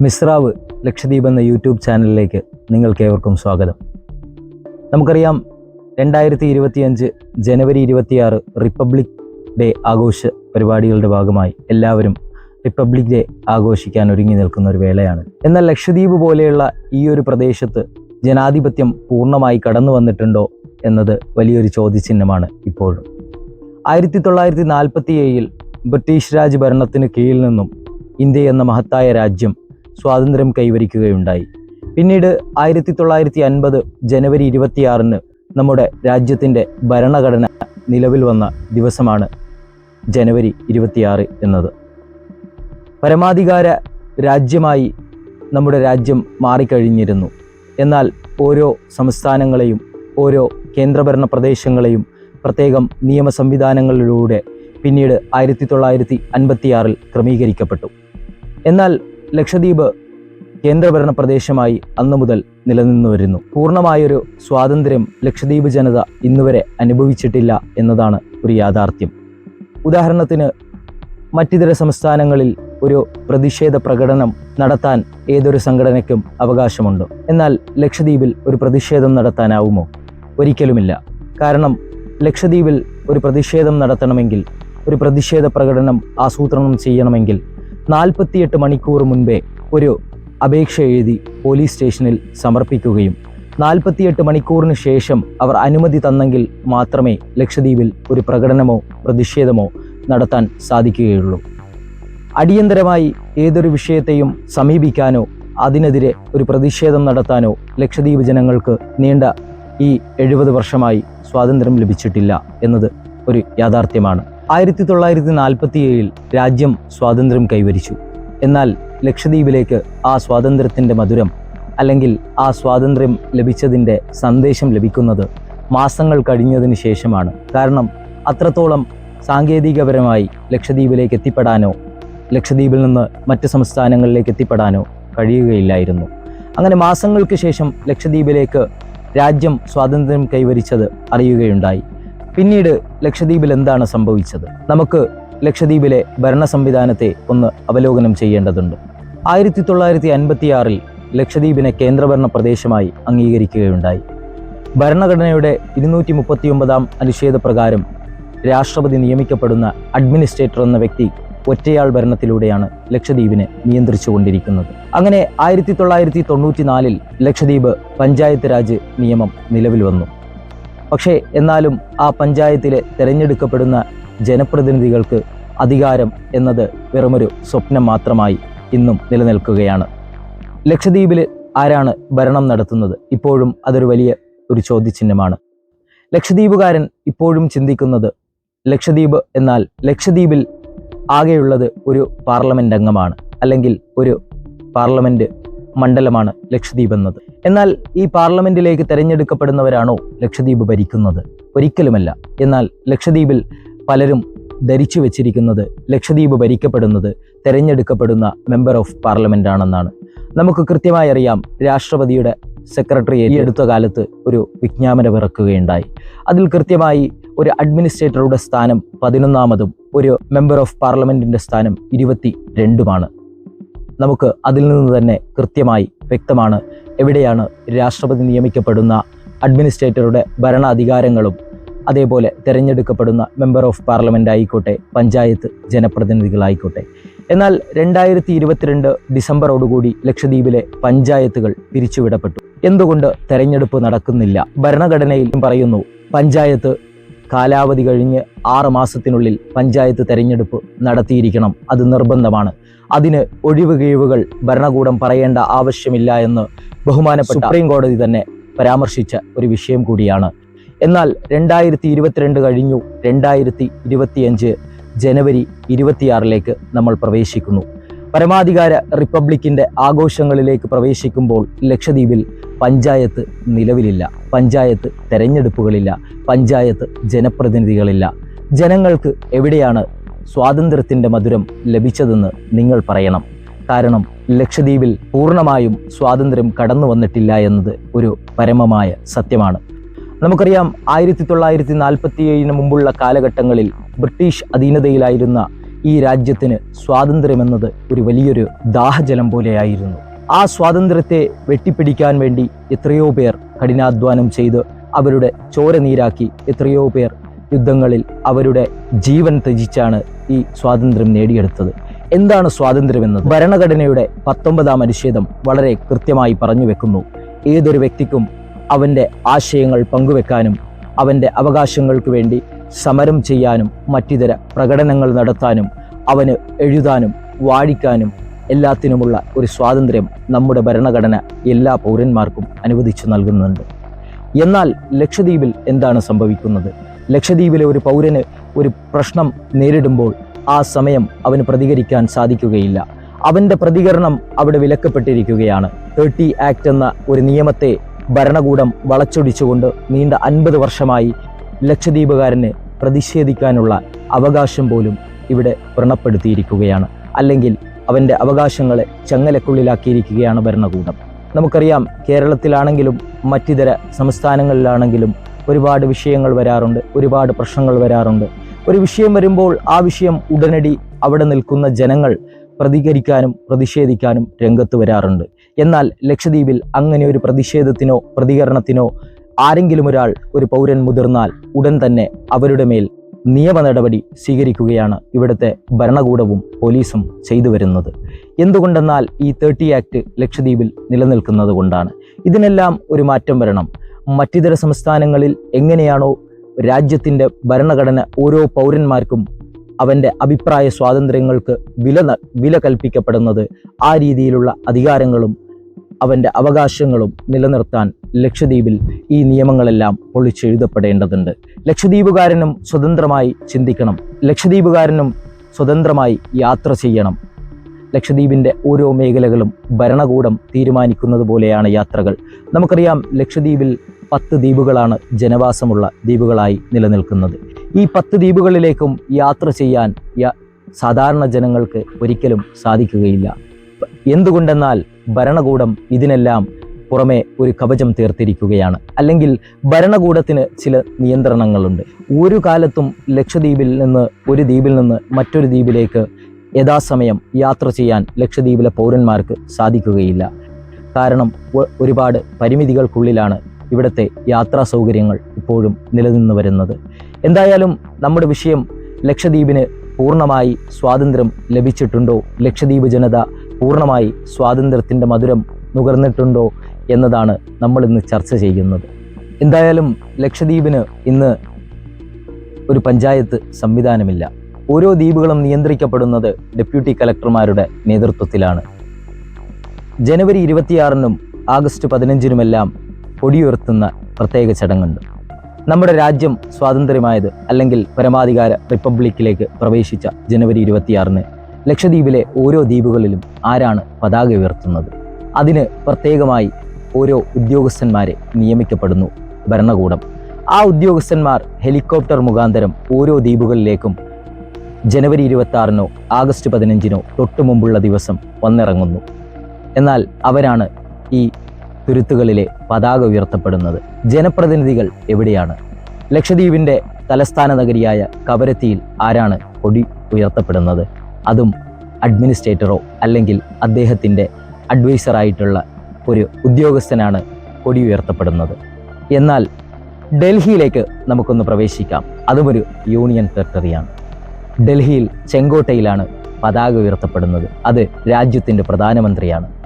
മിസ്രാവ് ലക്ഷദ്വീപ് എന്ന യൂട്യൂബ് ചാനലിലേക്ക് നിങ്ങൾക്കേവർക്കും സ്വാഗതം. നമുക്കറിയാം രണ്ടായിരത്തി ഇരുപത്തിയഞ്ച് ജനുവരി ഇരുപത്തിയാറ് റിപ്പബ്ലിക് ഡേ ആഘോഷ പരിപാടികളുടെ ഭാഗമായി എല്ലാവരും റിപ്പബ്ലിക് ഡേ ആഘോഷിക്കാൻ ഒരുങ്ങി നിൽക്കുന്ന ഒരു വേളയാണ്. എന്നാൽ ലക്ഷദ്വീപ് പോലെയുള്ള ഈ ഒരു പ്രദേശത്ത് ജനാധിപത്യം പൂർണമായി കടന്നു വന്നിട്ടുണ്ടോ എന്നത് വലിയൊരു ചോദ്യചിഹ്നമാണ് ഇപ്പോഴും. ആയിരത്തി തൊള്ളായിരത്തി നാൽപ്പത്തി ഏഴിൽ ബ്രിട്ടീഷ് രാജ് ഭരണത്തിന് കീഴിൽ നിന്നും ഇന്ത്യ എന്ന മഹത്തായ രാജ്യം സ്വാതന്ത്ര്യം കൈവരിക്കുകയുണ്ടായി. പിന്നീട് ആയിരത്തി തൊള്ളായിരത്തി അൻപത് ജനുവരി ഇരുപത്തിയാറിന് നമ്മുടെ രാജ്യത്തിന്റെ ഭരണഘടന നിലവിൽ വന്ന ദിവസമാണ് ജനുവരി ഇരുപത്തിയാറ് എന്നത്. പരമാധികാര രാജ്യമായി നമ്മുടെ രാജ്യം മാറിക്കഴിഞ്ഞിരുന്നു. എന്നാൽ ഓരോ സംസ്ഥാനങ്ങളെയും ഓരോ കേന്ദ്രഭരണ പ്രദേശങ്ങളെയും പ്രത്യേകം നിയമ സംവിധാനങ്ങളിലൂടെ പിന്നീട് ആയിരത്തി തൊള്ളായിരത്തി അൻപത്തിയാറിൽ ക്രമീകരിക്കപ്പെട്ടു. എന്നാൽ ലക്ഷദ്വീപ് കേന്ദ്രഭരണ പ്രദേശമായി അന്നു മുതൽ നിലനിന്നു വരുന്നു. പൂർണമായൊരു സ്വാതന്ത്ര്യം ലക്ഷദ്വീപ് ജനത ഇന്നുവരെ അനുഭവിച്ചിട്ടില്ല എന്നതാണ് ഒരു യാഥാർത്ഥ്യം. ഉദാഹരണത്തിന് മറ്റിതര സംസ്ഥാനങ്ങളിൽ ഒരു പ്രതിഷേധ പ്രകടനം നടത്താൻ ഏതൊരു സംഘടനയ്ക്കും അവകാശമുണ്ട്. എന്നാൽ ലക്ഷദ്വീപിൽ ഒരു പ്രതിഷേധം നടത്താനാവുമോ? ഒരിക്കലുമില്ല. കാരണം ലക്ഷദ്വീപിൽ ഒരു പ്രതിഷേധം നടത്തണമെങ്കിൽ ഒരു പ്രതിഷേധ പ്രകടനം ആസൂത്രണം ചെയ്യണമെങ്കിൽ നാൽപ്പത്തിയെട്ട് മണിക്കൂർ മുൻപേ ഒരു അപേക്ഷ എഴുതി പോലീസ് സ്റ്റേഷനിൽ സമർപ്പിക്കുകയും നാൽപ്പത്തിയെട്ട് മണിക്കൂറിന് ശേഷം അവർ അനുമതി തന്നെങ്കിൽ മാത്രമേ ലക്ഷദ്വീപിൽ ഒരു പ്രകടനമോ പ്രതിഷേധമോ നടത്താൻ സാധിക്കുകയുള്ളൂ. അടിയന്തരമായി ഏതൊരു വിഷയത്തെയും സമീപിക്കാനോ അതിനെതിരെ ഒരു പ്രതിഷേധം നടത്താനോ ലക്ഷദ്വീപ് ജനങ്ങൾക്ക് നീണ്ട ഈ എഴുപത് വർഷമായി സ്വാതന്ത്ര്യം ലഭിച്ചിട്ടില്ല എന്നത് ഒരു യാഥാർത്ഥ്യമാണ്. ആയിരത്തി തൊള്ളായിരത്തി നാൽപ്പത്തി ഏഴിൽ രാജ്യം സ്വാതന്ത്ര്യം കൈവരിച്ചു. എന്നാൽ ലക്ഷദ്വീപിലേക്ക് ആ സ്വാതന്ത്ര്യത്തിന്റെ മധുരം അല്ലെങ്കിൽ ആ സ്വാതന്ത്ര്യം ലഭിച്ചതിന്റെ സന്ദേശം ലഭിക്കുന്നത് മാസങ്ങൾ കഴിഞ്ഞതിന് ശേഷമാണ്. കാരണം അത്രത്തോളം സാങ്കേതികപരമായി ലക്ഷദ്വീപിലേക്ക് എത്തിപ്പെടാനോ ലക്ഷദ്വീപിൽ നിന്ന് മറ്റ് സംസ്ഥാനങ്ങളിലേക്ക് എത്തിപ്പെടാനോ കഴിയുകയില്ലായിരുന്നു. അങ്ങനെ മാസങ്ങൾക്ക് ശേഷം ലക്ഷദ്വീപിലേക്ക് രാജ്യം സ്വാതന്ത്ര്യം കൈവരിച്ചത് അറിയുകയുണ്ടായി. പിന്നീട് ലക്ഷദ്വീപിൽ എന്താണ് സംഭവിച്ചത്? നമുക്ക് ലക്ഷദ്വീപിലെ ഭരണ സംവിധാനത്തെ ഒന്ന് അവലോകനം ചെയ്യേണ്ടതുണ്ട്. ആയിരത്തി തൊള്ളായിരത്തി അൻപത്തിയാറിൽ ലക്ഷദ്വീപിനെ കേന്ദ്രഭരണ പ്രദേശമായി അംഗീകരിക്കുകയുണ്ടായി. ഭരണഘടനയുടെ ഇരുന്നൂറ്റി മുപ്പത്തി ഒമ്പതാം അനുച്ഛേദ പ്രകാരം രാഷ്ട്രപതി നിയമിക്കപ്പെടുന്ന അഡ്മിനിസ്ട്രേറ്റർ എന്ന വ്യക്തി ഒറ്റയാൾ ഭരണത്തിലൂടെയാണ് ലക്ഷദ്വീപിനെ നിയന്ത്രിച്ചുകൊണ്ടിരിക്കുന്നത്. അങ്ങനെ ആയിരത്തി തൊള്ളായിരത്തി തൊണ്ണൂറ്റി നാലിൽ ലക്ഷദ്വീപ് പഞ്ചായത്ത് രാജ് നിയമം നിലവിൽ വന്നു. പക്ഷേ എന്നാലും ആ പഞ്ചായത്തിലെ തിരഞ്ഞെടുക്കപ്പെടുന്ന ജനപ്രതിനിധികൾക്ക് അധികാരം എന്നത് വെറുമൊരു സ്വപ്നം മാത്രമായി ഇന്നും നിലനിൽക്കുകയാണ്. ലക്ഷദ്വീപിൽ ആരാണ് ഭരണം നടത്തുന്നത്? ഇപ്പോഴും അതൊരു വലിയ ഒരു ചോദ്യചിഹ്നമാണ്. ലക്ഷദ്വീപുകാരൻ ഇപ്പോഴും ചിന്തിക്കുന്നത് ലക്ഷദ്വീപ് എന്നാൽ ലക്ഷദ്വീപിൽ ആകെയുള്ളത് ഒരു പാർലമെന്റ് അംഗമാണ് അല്ലെങ്കിൽ ഒരു പാർലമെന്റ് മണ്ഡലമാണ് ലക്ഷദ്വീപ് എന്നത് എന്നാൽ ഈ പാർലമെന്റിലേക്ക് തെരഞ്ഞെടുക്കപ്പെടുന്നവരാണോ ലക്ഷദ്വീപ് ഭരിക്കുന്നത്? ഒരിക്കലുമല്ല. എന്നാൽ ലക്ഷദ്വീപിൽ പലരും ധരിച്ചു വെച്ചിരിക്കുന്നത് ലക്ഷദ്വീപ് ഭരിക്കപ്പെടുന്നത് തെരഞ്ഞെടുക്കപ്പെടുന്ന മെമ്പർ ഓഫ് പാർലമെന്റ് ആണെന്നാണ്. നമുക്ക് കൃത്യമായി അറിയാം രാഷ്ട്രപതിയുടെ സെക്രട്ടറി ഈ അടുത്ത കാലത്ത് ഒരു വിജ്ഞാപനം ഇറക്കുകയുണ്ടായി അതിൽ കൃത്യമായി ഒരു അഡ്മിനിസ്ട്രേറ്ററുടെ സ്ഥാനം പതിനൊന്നാമതും ഒരു മെമ്പർ ഓഫ് പാർലമെന്റിന്റെ സ്ഥാനം ഇരുപത്തി രണ്ടുമാണ് നമുക്ക് അതിൽ നിന്ന് തന്നെ കൃത്യമായി വ്യക്തമാണ്. എവിടെയാണ് രാഷ്ട്രപതി നിയമിക്കപ്പെടുന്ന അഡ്മിനിസ്ട്രേറ്ററുടെ ഭരണാധികാരങ്ങളും അതേപോലെ തിരഞ്ഞെടുക്കപ്പെടുന്ന മെമ്പർ ഓഫ് പാർലമെന്റ് ആയിക്കോട്ടെ പഞ്ചായത്ത് ജനപ്രതിനിധികളായിക്കോട്ടെ. എന്നാൽ രണ്ടായിരത്തി ഇരുപത്തിരണ്ട് ഡിസംബറോടുകൂടി ലക്ഷദ്വീപിലെ പഞ്ചായത്തുകൾ പിരിച്ചുവിടപ്പെട്ടു. എന്തുകൊണ്ട് തെരഞ്ഞെടുപ്പ് നടക്കുന്നില്ല? ഭരണഘടനയിൽ പറയുന്നു പഞ്ചായത്ത് കാലാവധി കഴിഞ്ഞ് ആറ് മാസത്തിനുള്ളിൽ പഞ്ചായത്ത് തെരഞ്ഞെടുപ്പ് നടത്തിയിരിക്കണം. അത് നിർബന്ധമാണ്. അതിന് ഒഴിവ് കിഴിവുകൾ ഭരണകൂടം പറയേണ്ട ആവശ്യമില്ല എന്ന് ബഹുമാനപ്പെട്ട സുപ്രീം കോടതി തന്നെ പരാമർശിച്ച ഒരു വിഷയം കൂടിയാണ്. എന്നാൽ രണ്ടായിരത്തി ഇരുപത്തിരണ്ട് കഴിഞ്ഞു. രണ്ടായിരത്തി ഇരുപത്തിയഞ്ച് ജനുവരി ഇരുപത്തിയാറിലേക്ക് നമ്മൾ പ്രവേശിക്കുന്നു. പരമാധികാര റിപ്പബ്ലിക്കിന്റെ ആഘോഷങ്ങളിലേക്ക് പ്രവേശിക്കുമ്പോൾ ലക്ഷദ്വീപിൽ പഞ്ചായത്ത് നിലവിലില്ല. പഞ്ചായത്ത് തെരഞ്ഞെടുപ്പുകളില്ല. പഞ്ചായത്ത് ജനപ്രതിനിധികളില്ല. ജനങ്ങൾക്ക് എവിടെയാണ് സ്വാതന്ത്ര്യത്തിന്റെ മധുരം ലഭിച്ചതെന്ന് നിങ്ങൾ പറയണം. കാരണം ലക്ഷദ്വീപിൽ പൂർണമായും സ്വാതന്ത്ര്യം കടന്നു വന്നിട്ടില്ല എന്നത് ഒരു പരമമായ സത്യമാണ്. നമുക്കറിയാം ആയിരത്തി തൊള്ളായിരത്തി നാൽപ്പത്തി ഏഴിന് മുമ്പുള്ള കാലഘട്ടങ്ങളിൽ ബ്രിട്ടീഷ് അധീനതയിലായിരുന്ന ഈ രാജ്യത്തിന് സ്വാതന്ത്ര്യമെന്നത് ഒരു വലിയൊരു ദാഹജലം പോലെയായിരുന്നു. ആ സ്വാതന്ത്ര്യത്തെ വെട്ടിപ്പിടിക്കാൻ വേണ്ടി എത്രയോ പേർ കഠിനാധ്വാനം ചെയ്ത് അവരുടെ ചോര നീരാക്കി എത്രയോ പേർ യുദ്ധങ്ങളിൽ അവരുടെ ജീവൻ ത്യജിച്ചാണ് ഈ സ്വാതന്ത്ര്യം നേടിയെടുത്തത്. എന്താണ് സ്വാതന്ത്ര്യമെന്നത്? ഭരണഘടനയുടെ പത്തൊമ്പതാം അനുച്ഛേദം വളരെ കൃത്യമായി പറഞ്ഞു വെക്കുന്നു. ഏതൊരു വ്യക്തിക്കും അവന്റെ ആശയങ്ങൾ പങ്കുവെക്കാനും അവന്റെ അവകാശങ്ങൾക്ക് വേണ്ടി സമരം ചെയ്യാനും മറ്റിതര പ്രകടനങ്ങൾ നടത്താനും അവന് എഴുതാനും വാഴിക്കാനും എല്ലാത്തിനുമുള്ള ഒരു സ്വാതന്ത്ര്യം നമ്മുടെ ഭരണഘടന എല്ലാ പൗരന്മാർക്കും അനുവദിച്ചു നൽകുന്നുണ്ട്. എന്നാൽ ലക്ഷദ്വീപിൽ എന്താണ് സംഭവിക്കുന്നത്? ലക്ഷദ്വീപിലെ ഒരു പൗരന് ഒരു പ്രശ്നം നേരിടുമ്പോൾ ആ സമയം അവന് പ്രതികരിക്കാൻ സാധിക്കുകയില്ല. അവന്റെ പ്രതികരണം അവിടെ വിലക്കപ്പെട്ടിരിക്കുകയാണ്. തേർട്ടി ആക്ട് എന്ന ഒരു നിയമത്തെ ഭരണകൂടം വളച്ചൊടിച്ചുകൊണ്ട് നീണ്ട അൻപത് വർഷമായി ലക്ഷദ്വീപുകാരന് പ്രതിഷേധിക്കാനുള്ള അവകാശം പോലും ഇവിടെ വ്രണപ്പെടുത്തിയിരിക്കുകയാണ്. അല്ലെങ്കിൽ അവന്റെ അവകാശങ്ങളെ ചങ്ങലക്കുള്ളിലാക്കിയിരിക്കുകയാണ് ഭരണകൂടം. നമുക്കറിയാം കേരളത്തിലാണെങ്കിലും മറ്റിതര സംസ്ഥാനങ്ങളിലാണെങ്കിലും ഒരുപാട് വിഷയങ്ങൾ വരാറുണ്ട് ഒരുപാട് പ്രശ്നങ്ങൾ വരാറുണ്ട്. ഒരു വിഷയം വരുമ്പോൾ ആ വിഷയം ഉടനടി അവിടെ നിൽക്കുന്ന ജനങ്ങൾ പ്രതികരിക്കാനും പ്രതിഷേധിക്കാനും രംഗത്ത് വരാറുണ്ട്. എന്നാൽ ലക്ഷദ്വീപിൽ അങ്ങനെ ഒരു പ്രതിഷേധത്തിനോ പ്രതികരണത്തിനോ ആരെങ്കിലും ഒരാൾ ഒരു പൗരൻ മുതിർന്നാൽ ഉടൻ തന്നെ അവരുടെ മേൽ നിയമ നടപടി സ്വീകരിക്കുകയാണ് ഇവിടുത്തെ ഭരണകൂടവും പോലീസും ചെയ്തു വരുന്നത്. എന്തുകൊണ്ടെന്നാൽ ഈ തേർട്ടി ആക്ട് ലക്ഷദ്വീപിൽ നിലനിൽക്കുന്നത് കൊണ്ടാണ് ഇതിനെല്ലാം ഒരു മാറ്റം വരണം. മറ്റിതര സംസ്ഥാനങ്ങളിൽ എങ്ങനെയാണോ രാജ്യത്തിന്റെ ഭരണഘടന ഓരോ പൗരന്മാർക്കും അവന്റെ അഭിപ്രായ സ്വാതന്ത്ര്യങ്ങൾക്ക് വില വില കൽപ്പിക്കപ്പെടുന്നത് ആ രീതിയിലുള്ള അധികാരങ്ങളും അവന്റെ അവകാശങ്ങളും നിലനിർത്താൻ ലക്ഷദ്വീപിൽ ഈ നിയമങ്ങളെല്ലാം പൊളിച്ചെഴുതപ്പെടേണ്ടതുണ്ട്. ലക്ഷദ്വീപുകാരനും സ്വതന്ത്രമായി ചിന്തിക്കണം. ലക്ഷദ്വീപുകാരനും സ്വതന്ത്രമായി യാത്ര ചെയ്യണം. ലക്ഷദ്വീപിന്റെ ഓരോ മേഖലകളും ഭരണകൂടം തീരുമാനിക്കുന്നത് പോലെയാണ് യാത്രകൾ. നമുക്കറിയാം ലക്ഷദ്വീപിൽ പത്ത് ദ്വീപുകളാണ് ജനവാസമുള്ള ദ്വീപുകളായി നിലനിൽക്കുന്നത്. ഈ പത്ത് ദ്വീപുകളിലേക്കും യാത്ര ചെയ്യാൻ സാധാരണ ജനങ്ങൾക്ക് ഒരിക്കലും സാധിക്കുകയില്ല. എന്തുകൊണ്ടെന്നാൽ ഭരണകൂടം ഇതിനെല്ലാം പുറമെ ഒരു കവചം തീർത്തിരിക്കുകയാണ്. അല്ലെങ്കിൽ ഭരണകൂടത്തിന് ചില നിയന്ത്രണങ്ങളുണ്ട്. ഒരു കാലത്തും ലക്ഷദ്വീപിൽ നിന്ന് ഒരു ദ്വീപിൽ നിന്ന് മറ്റൊരു ദ്വീപിലേക്ക് യഥാസമയം യാത്ര ചെയ്യാൻ ലക്ഷദ്വീപിലെ പൗരന്മാർക്ക് സാധിക്കുകയില്ല. കാരണം ഒരുപാട് പരിമിതികൾക്കുള്ളിലാണ് ഇവിടുത്തെ യാത്രാ സൗകര്യങ്ങൾ ഇപ്പോഴും നിലനിന്ന് വരുന്നത്. എന്തായാലും നമ്മുടെ വിഷയം ലക്ഷദ്വീപിന് പൂർണമായി സ്വാതന്ത്ര്യം ലഭിച്ചിട്ടുണ്ടോ? ലക്ഷദ്വീപ് ജനത പൂർണമായി സ്വാതന്ത്ര്യത്തിന്റെ മധുരം നുകർന്നിട്ടുണ്ടോ എന്നതാണ് നമ്മൾ ഇന്ന് ചർച്ച ചെയ്യുന്നത്. എന്തായാലും ലക്ഷദ്വീപിന് ഇന്ന് ഒരു പഞ്ചായത്ത് സംവിധാനമില്ല. ഓരോ ദ്വീപുകളും നിയന്ത്രിക്കപ്പെടുന്നത് ഡെപ്യൂട്ടി കലക്ടർമാരുടെ നേതൃത്വത്തിലാണ്. ജനുവരി ഇരുപത്തിയാറിനും ആഗസ്റ്റ് പതിനഞ്ചിനുമെല്ലാം കൊടിയുയർത്തുന്ന പ്രത്യേക ചടങ്ങുണ്ട്. നമ്മുടെ രാജ്യം സ്വാതന്ത്ര്യമായത് അല്ലെങ്കിൽ പരമാധികാര റിപ്പബ്ലിക്കിലേക്ക് പ്രവേശിച്ച ജനുവരി ഇരുപത്തിയാറിന് ലക്ഷദ്വീപിലെ ഓരോ ദ്വീപുകളിലും ആരാണ് പതാക ഉയർത്തുന്നത്? അതിന് പ്രത്യേകമായി ഓരോ ഉദ്യോഗസ്ഥന്മാരെ നിയമിക്കപ്പെടുന്നു ഭരണകൂടം. ആ ഉദ്യോഗസ്ഥന്മാർ ഹെലികോപ്റ്റർ മുഖാന്തരം ഓരോ ദ്വീപുകളിലേക്കും ജനുവരി ഇരുപത്തി ആറിനോ ആഗസ്റ്റ് പതിനഞ്ചിനോ തൊട്ടു മുമ്പുള്ള ദിവസം വന്നിറങ്ങുന്നു. എന്നാൽ അവരാണ് ഈ തുരുത്തുകളിലെ പതാക ഉയർത്തപ്പെടുന്നത്. ജനപ്രതിനിധികൾ എവിടെയാണ്? ലക്ഷദ്വീപിന്റെ തലസ്ഥാന നഗരിയായ കവരത്തിയിൽ ആരാണ് കൊടി ഉയർത്തപ്പെടുന്നത്? അതും അഡ്മിനിസ്ട്രേറ്ററോ അല്ലെങ്കിൽ അദ്ദേഹത്തിന്റെ അഡ്വൈസറായിട്ടുള്ള ഒരു ഉദ്യോഗസ്ഥനാണ് കൊടി ഉയർത്തപ്പെടുന്നത്. എന്നാൽ ഡൽഹിയിലേക്ക് നമുക്കൊന്ന് പ്രവേശിക്കാം. അതും ഒരു യൂണിയൻ ടെറിട്ടറിയാണ്. ഡൽഹിയിൽ ചെങ്കോട്ടയിലാണ് പതാക ഉയർത്തപ്പെടുന്നത്. അത് രാജ്യത്തിന്റെ പ്രധാനമന്ത്രിയാണ്.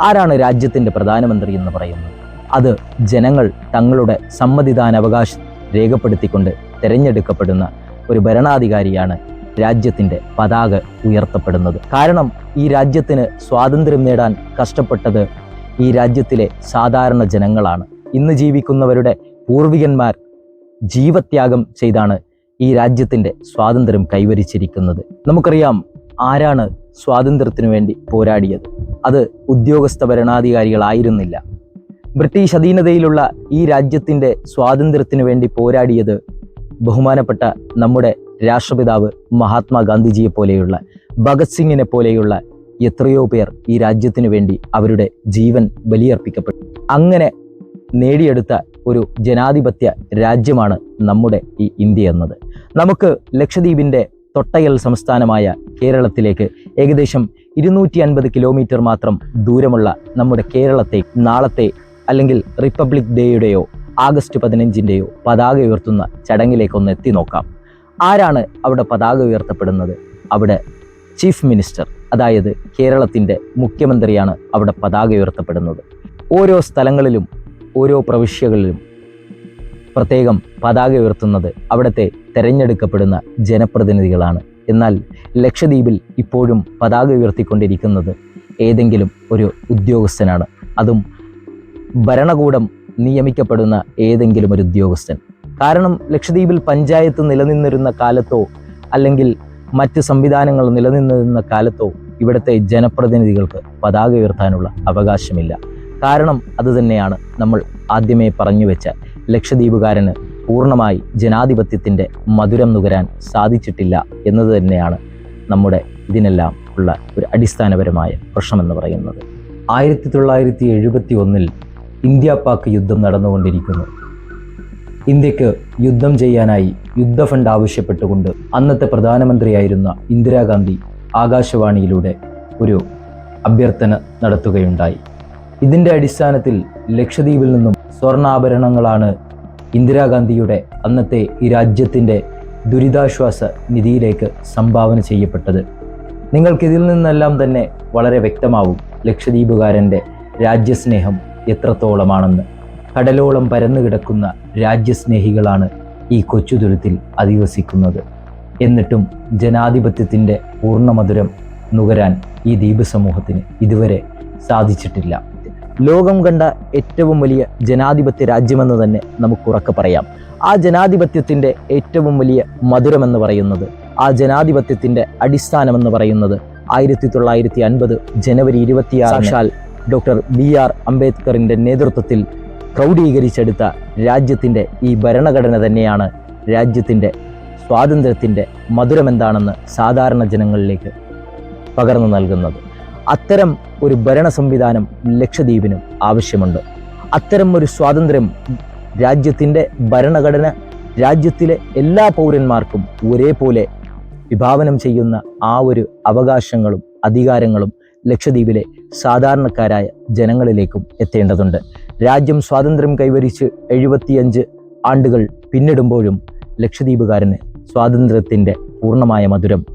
ആരാണ് രാജ്യത്തിന്റെ പ്രധാനമന്ത്രി എന്ന് പറയുന്നത്? അത് ജനങ്ങൾ തങ്ങളുടെ സമ്മതിദാനാവകാശം രേഖപ്പെടുത്തിക്കൊണ്ട് തിരഞ്ഞെടുക്കപ്പെടുന്ന ഒരു ഭരണാധികാരിയാണ് രാജ്യത്തിന്റെ പതാക ഉയർത്തപ്പെടുന്നത്. കാരണം ഈ രാജ്യത്തിന് സ്വാതന്ത്ര്യം നേടാൻ കഷ്ടപ്പെട്ടത് ഈ രാജ്യത്തിലെ സാധാരണ ജനങ്ങളാണ്. ഇന്ന് ജീവിക്കുന്നവരുടെ പൂർവികന്മാർ ജീവത്യാഗം ചെയ്താണ് ഈ രാജ്യത്തിന്റെ സ്വാതന്ത്ര്യം കൈവരിച്ചിരിക്കുന്നത്. നമുക്കറിയാം ആരാണ് സ്വാതന്ത്ര്യത്തിനു വേണ്ടി പോരാടിയത്. അത് ഉദ്യോഗസ്ഥ ഭരണാധികാരികളായിരുന്നില്ല. ബ്രിട്ടീഷ് അധീനതയിലുള്ള ഈ രാജ്യത്തിന്റെ സ്വാതന്ത്ര്യത്തിനു വേണ്ടി പോരാടിയത് ബഹുമാനപ്പെട്ട നമ്മുടെ രാഷ്ട്രപിതാവ് മഹാത്മാഗാന്ധിജിയെ പോലെയുള്ള ഭഗത് സിംഗിനെ പോലെയുള്ള എത്രയോ പേർ ഈ രാജ്യത്തിനു വേണ്ടി അവരുടെ ജീവൻ ബലിയർപ്പിക്കപ്പെട്ടു. അങ്ങനെ നേടിയെടുത്ത ഒരു ജനാധിപത്യ രാജ്യമാണ് നമ്മുടെ ഈ ഇന്ത്യ എന്നത്. നമുക്ക് ലക്ഷദ്വീപിന്റെ തൊട്ടയൽ സംസ്ഥാനമായ കേരളത്തിലേക്ക് ഏകദേശം ഇരുന്നൂറ്റി അൻപത് കിലോമീറ്റർ മാത്രം ദൂരമുള്ള നമ്മുടെ കേരളത്തെ നാളത്തെ അല്ലെങ്കിൽ റിപ്പബ്ലിക് ഡേയുടെയോ ആഗസ്റ്റ് പതിനഞ്ചിന്റെയോ പതാക ഉയർത്തുന്ന ചടങ്ങിലേക്കൊന്ന് എത്തി നോക്കാം. ആരാണ് അവിടെ പതാക ഉയർത്തപ്പെടുന്നത്? അവിടെ ചീഫ് മിനിസ്റ്റർ അതായത് കേരളത്തിന്റെ മുഖ്യമന്ത്രിയാണ് അവിടെ പതാക ഉയർത്തപ്പെടുന്നത്. ഓരോ സ്ഥലങ്ങളിലും ഓരോ പ്രവിശ്യകളിലും പ്രത്യേകം പതാക ഉയർത്തുന്നത് അവിടുത്തെ തെരഞ്ഞെടുക്കപ്പെടുന്ന ജനപ്രതിനിധികളാണ്. എന്നാൽ ലക്ഷദ്വീപിൽ ഇപ്പോഴും പതാക ഉയർത്തിക്കൊണ്ടിരിക്കുന്നത് ഏതെങ്കിലും ഒരു ഉദ്യോഗസ്ഥനാണ്. അതും ഭരണകൂടം നിയമിക്കപ്പെടുന്ന ഏതെങ്കിലും ഒരു ഉദ്യോഗസ്ഥൻ. കാരണം ലക്ഷദ്വീപിൽ പഞ്ചായത്ത് നിലനിന്നിരുന്ന കാലത്തോ അല്ലെങ്കിൽ മറ്റ് സംവിധാനങ്ങൾ നിലനിന്നിരുന്ന കാലത്തോ ഇവിടുത്തെ ജനപ്രതിനിധികൾക്ക് പതാക ഉയർത്താനുള്ള അവകാശമില്ല. കാരണം അതുതന്നെയാണ് നമ്മൾ ആദ്യമേ പറഞ്ഞു വെച്ച ലക്ഷദ്വീപുകാരന് പൂർണമായി ജനാധിപത്യത്തിന്റെ മധുരം നുകരാൻ സാധിച്ചിട്ടില്ല എന്നത് തന്നെയാണ് നമ്മുടെ ഇതിനെല്ലാം ഉള്ള ഒരു അടിസ്ഥാനപരമായ പ്രശ്നമെന്ന് പറയുന്നത്. ആയിരത്തി തൊള്ളായിരത്തി എഴുപത്തി ഒന്നിൽ ഇന്ത്യ പാക് യുദ്ധം നടന്നുകൊണ്ടിരിക്കുന്നു. ഇന്ത്യയ്ക്ക് യുദ്ധം ചെയ്യാനായി യുദ്ധ ഫണ്ട് ആവശ്യപ്പെട്ടുകൊണ്ട് അന്നത്തെ പ്രധാനമന്ത്രിയായിരുന്ന ഇന്ദിരാഗാന്ധി ആകാശവാണിയിലൂടെ ഒരു അഭ്യർത്ഥന നടത്തുകയുണ്ടായി. ഇതിന്റെ അടിസ്ഥാനത്തിൽ ലക്ഷദ്വീപിൽ നിന്നും സ്വർണാഭരണങ്ങളാണ് ഇന്ദിരാഗാന്ധിയുടെ അന്നത്തെ ഈ രാജ്യത്തിന്റെ ദുരിതാശ്വാസ നിധിയിലേക്ക് സംഭാവന ചെയ്യപ്പെട്ടത്. നിങ്ങൾക്കിതിൽ നിന്നെല്ലാം തന്നെ വളരെ വ്യക്തമാവും ലക്ഷദ്വീപുകാരന്റെ രാജ്യസ്നേഹം എത്രത്തോളമാണെന്ന്. കടലോളം പരന്നു കിടക്കുന്ന രാജ്യസ്നേഹികളാണ് ഈ കൊച്ചുതുരുത്തിൽ അധിവസിക്കുന്നത്. എന്നിട്ടും ജനാധിപത്യത്തിന്റെ പൂർണമധുരം നുകരാൻ ഈ ദ്വീപ് സമൂഹത്തിന് ഇതുവരെ സാധിച്ചിട്ടില്ല. ലോകം കണ്ട ഏറ്റവും വലിയ ജനാധിപത്യ രാജ്യമെന്ന് തന്നെ നമുക്ക് ഉറക്കെ പറയാം. ആ ജനാധിപത്യത്തിന്റെ ഏറ്റവും വലിയ മധുരമെന്ന് പറയുന്നത് ആ ജനാധിപത്യത്തിന്റെ അടിസ്ഥാനമെന്ന് പറയുന്നത് ആയിരത്തി തൊള്ളായിരത്തി അൻപത് ജനുവരി ഇരുപത്തിയാറ് ഡോക്ടർ ബി ആർ അംബേദ്കറിന്റെ നേതൃത്വത്തിൽ ക്രൗഡീകരിച്ചെടുത്ത രാജ്യത്തിന്റെ ഈ ഭരണഘടന തന്നെയാണ് രാജ്യത്തിന്റെ സ്വാതന്ത്ര്യത്തിന്റെ മധുരമെന്താണെന്ന് സാധാരണ ജനങ്ങളിലേക്ക് പകർന്നു നൽകുന്നത്. അത്തരം ഒരു ഭരണ സംവിധാനം ലക്ഷദ്വീപിനും ആവശ്യമുണ്ട്. അത്തരം ഒരു സ്വാതന്ത്ര്യം രാജ്യത്തിന്റെ ഭരണഘടന രാജ്യത്തിലെ എല്ലാ പൗരന്മാർക്കും ഒരേപോലെ വിഭാവനം ചെയ്യുന്ന ആ ഒരു അവകാശങ്ങളും അധികാരങ്ങളും ലക്ഷദ്വീപിലെ സാധാരണക്കാരായ ജനങ്ങളിലേക്കും എത്തേണ്ടതുണ്ട്. രാജ്യം സ്വാതന്ത്ര്യം കൈവരിച്ച് എഴുപത്തിയഞ്ച് ആണ്ടുകൾ പിന്നിടുമ്പോഴും ലക്ഷദ്വീപുകാരന് സ്വാതന്ത്ര്യത്തിന്റെ പൂർണമായ മധുരം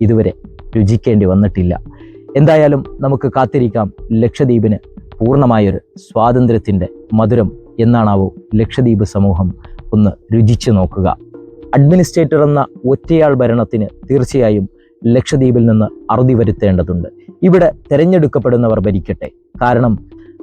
ഇതുവരെ രുചിക്കേണ്ടി വന്നിട്ടില്ല. എന്തായാലും നമുക്ക് കാത്തിരിക്കാം ലക്ഷദ്വീപിന് പൂർണമായൊരു സ്വാതന്ത്ര്യത്തിന്റെ മധുരം എന്നാണാവോ ലക്ഷദ്വീപ് സമൂഹം ഒന്ന് രുചിച്ചു നോക്കുക. അഡ്മിനിസ്ട്രേറ്റർ എന്ന ഒറ്റയാൾ ഭരണത്തിന് തീർച്ചയായും ലക്ഷദ്വീപിൽ നിന്ന് അറുതി വരുത്തേണ്ടതുണ്ട്. ഇവിടെ തിരഞ്ഞെടുക്കപ്പെടുന്നവർ ഭരിക്കട്ടെ. കാരണം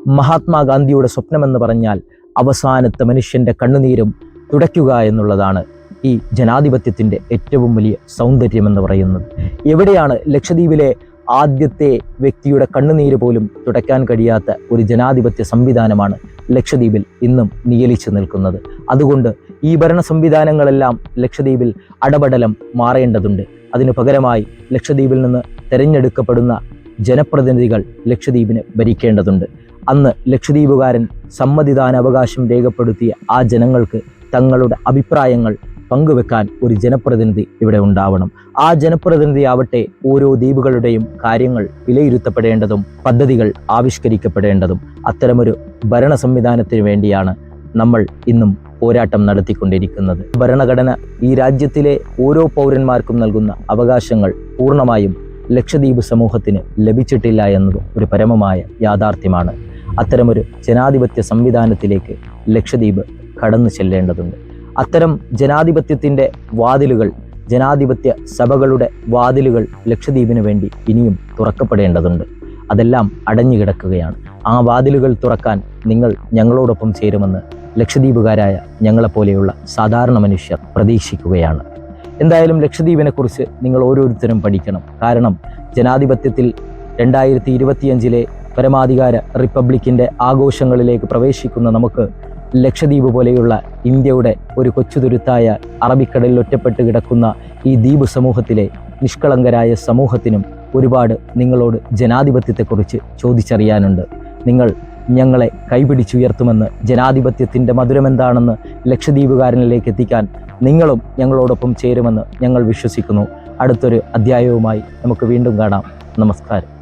മഹാത്മാഗാന്ധിയുടെ സ്വപ്നമെന്ന് പറഞ്ഞാൽ അവസാനത്തെ മനുഷ്യന്റെ കണ്ണുനീരും തുടയ്ക്കുക എന്നുള്ളതാണ് ഈ ജനാധിപത്യത്തിന്റെ ഏറ്റവും വലിയ സൗന്ദര്യമെന്ന് പറയുന്നത്. എവിടെയാണ് ലക്ഷദ്വീപിലെ ആദ്യത്തെ വ്യക്തിയുടെ കണ്ണുനീര് പോലും തുടയ്ക്കാൻ കഴിയാത്ത ഒരു ജനാധിപത്യ സംവിധാനമാണ് ലക്ഷദ്വീപിൽ ഇന്നും നിയലിച്ചു നിൽക്കുന്നത്. അതുകൊണ്ട് ഈ ഭരണ സംവിധാനങ്ങളെല്ലാം ലക്ഷദ്വീപിൽ അടപടലം മാറേണ്ടതുണ്ട്. അതിനു പകരമായി ലക്ഷദ്വീപിൽ നിന്ന് തെരഞ്ഞെടുക്കപ്പെടുന്ന ജനപ്രതിനിധികൾ ലക്ഷദ്വീപിനെ ഭരിക്കേണ്ടതുണ്ട്. അന്ന് ലക്ഷദ്വീപുകാരൻ സമ്മതിദാനാവകാശം രേഖപ്പെടുത്തിയ ആ ജനങ്ങൾക്ക് തങ്ങളുടെ അഭിപ്രായങ്ങൾ പങ്കുവെക്കാൻ ഒരു ജനപ്രതിനിധി ഇവിടെ ഉണ്ടാവണം. ആ ജനപ്രതിനിധിയാവട്ടെ ഓരോ ദ്വീപുകളുടെയും കാര്യങ്ങൾ വിലയിരുത്തപ്പെടേണ്ടതും പദ്ധതികൾ ആവിഷ്കരിക്കപ്പെടേണ്ടതും. അത്തരമൊരു ഭരണ സംവിധാനത്തിന് വേണ്ടിയാണ് നമ്മൾ ഇന്നും പോരാട്ടം നടത്തിക്കൊണ്ടിരിക്കുന്നത്. ഭരണഘടന ഈ രാജ്യത്തിലെ ഓരോ പൗരന്മാർക്കും നൽകുന്ന അവകാശങ്ങൾ പൂർണമായും ലക്ഷദ്വീപ് സമൂഹത്തിന് ലഭിച്ചിട്ടില്ല എന്നത് ഒരു പരമമായ യാഥാർത്ഥ്യമാണ്. അത്തരമൊരു ജനാധിപത്യ സംവിധാനത്തിലേക്ക് ലക്ഷദ്വീപ് കടന്നു ചെല്ലേണ്ടതുണ്ട്. അത്തരം ജനാധിപത്യത്തിന്റെ വാതിലുകൾ ജനാധിപത്യ സഭകളുടെ വാതിലുകൾ ലക്ഷദ്വീപിന് വേണ്ടി ഇനിയും തുറക്കപ്പെടേണ്ടതുണ്ട്. അതെല്ലാം അടഞ്ഞു കിടക്കുകയാണ്. ആ വാതിലുകൾ തുറക്കാൻ നിങ്ങൾ ഞങ്ങളോടൊപ്പം ചേരുമെന്ന് ലക്ഷദ്വീപുകാരായ ഞങ്ങളെപ്പോലെയുള്ള സാധാരണ മനുഷ്യർ പ്രതീക്ഷിക്കുകയാണ്. എന്തായാലും ലക്ഷദ്വീപിനെക്കുറിച്ച് നിങ്ങൾ ഓരോരുത്തരും പഠിക്കണം. കാരണം ജനാധിപത്യത്തിൽ രണ്ടായിരത്തി ഇരുപത്തിയഞ്ചിലെ പരമാധികാര റിപ്പബ്ലിക്കിന്റെ ആഘോഷങ്ങളിലേക്ക് പ്രവേശിക്കുന്ന നമുക്ക് ലക്ഷദ്വീപ് പോലെയുള്ള ഇന്ത്യയുടെ ഒരു കൊച്ചുതുരുത്തായ അറബിക്കടലിൽ ഒറ്റപ്പെട്ട് കിടക്കുന്ന ഈ ദ്വീപ് സമൂഹത്തിലെ നിഷ്കളങ്കരായ സമൂഹത്തിനും ഒരുപാട് നിങ്ങളോട് ജനാധിപത്യത്തെക്കുറിച്ച് ചോദിച്ചറിയാനുണ്ട്. നിങ്ങൾ ഞങ്ങളെ കൈപിടിച്ചുയർത്തുമെന്ന് ജനാധിപത്യത്തിന്റെ മധുരമെന്താണെന്ന് ലക്ഷദ്വീപുകാരനിലേക്ക് എത്തിക്കാൻ നിങ്ങളും ഞങ്ങളോടൊപ്പം ചേരുമെന്ന് ഞങ്ങൾ വിശ്വസിക്കുന്നു. അടുത്തൊരു അധ്യായവുമായി നമുക്ക് വീണ്ടും കാണാം. നമസ്കാരം.